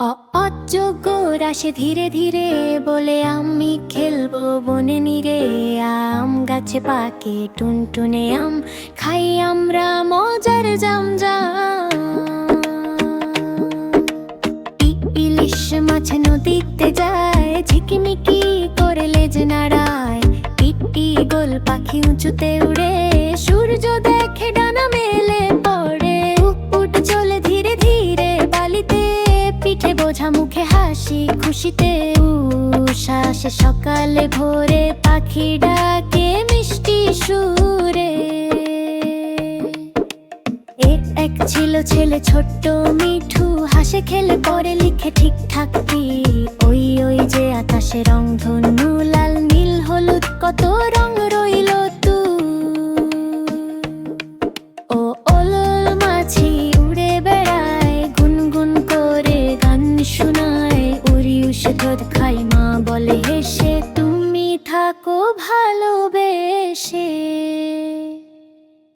অ- অযোগ্য আসে ধীরে ধীরে বলে আমি খেলব বনে নিরে আম গাছে পাকে টুনটুনে আম, খাই আমরা মজার জাম ইলিশ মাছ নদীতে যায়, ঝিকিমিকি করে লেজ নাড়ায়। টিটি গোল পাখি উঁচুতে উড়ে সূর্য বোঝা মুখে হাসি, খুশিতে উষাসে সকালে ভোরে পাখি ডাকে মিষ্টি সুরে। এ এক ছিল ছেলে ছোট্ট মিঠু, হাসে খেলে পরে লিখে ঠিকঠাক কি? ওই ওই যে আকাশে রং ধনু লাল, নীল, হলুদ, কত রং দুধ খাই মা বলে হেসে